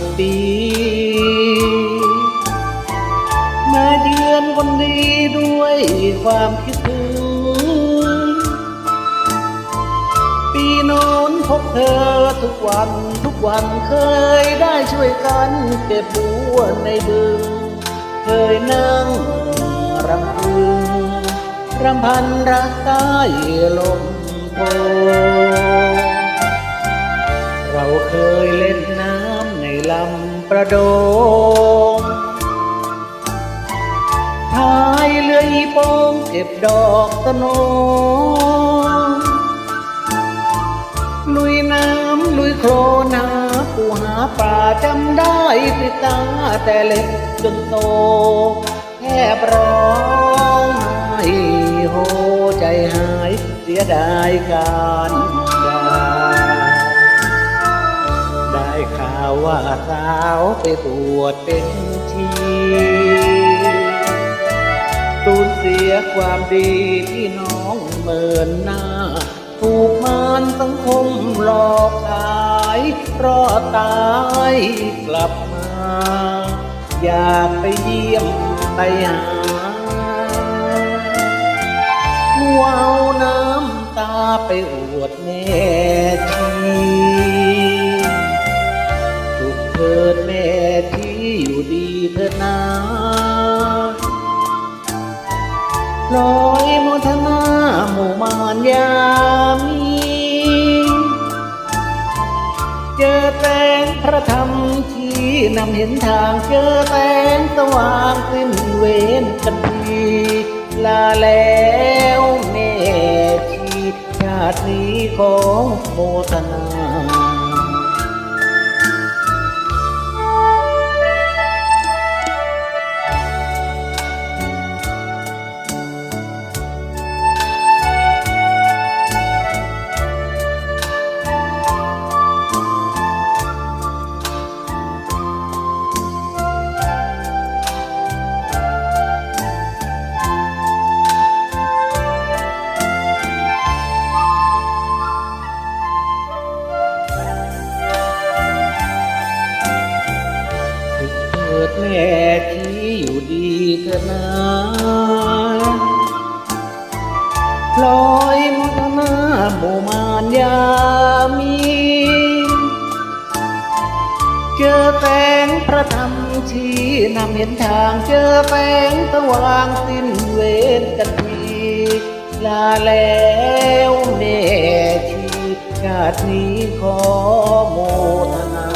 กปี มาเยือนคนดีด้วยความคิดถึง ปีโน้นพบเธอทุกวันทุกวันเคยได้ช่วยกันเก็บบัวในดึง เคยนั่งรำพึงรำพันรักใต้ลมโพเราเคยเล่นน้ ลำประโดงพายเรืออีโปงเก็บดอกตะโนลุยน้ำลุยโคลนหาปูหาปลาจำได้ติดตาแต่เล็กจนโต แทบร้องไห้โหใจหายเสียดายการ ว่าสาวไปตรวจเป็นชีสูญเสียความดีที่น้องเมินหน้า ถูกมารสังคมหลอกขายรอดตายกลับมา อยากไปเยี่ยมไปหาหัวเอาน้ำตาไปอวดแม่ แม่ที่อยู่ดีเถิดนาลอยโมทนาหมู่มานยามี เจอแสงพระธรรมที่นำเห็นทางเจอแสงสว่างสิ้นเวรกันทีลาแล้วแม่ชีชาตินี้ของโมทนา ที่อยู่ดีเถิดนาพลอยมทนาโมมานยามี เจอแสงพระธรรมชี้นำเห็นทางเจอแสงสว่างสิ้นเวรกันทีลาแล้วแม่ชีชาตินี้ขอโมทนา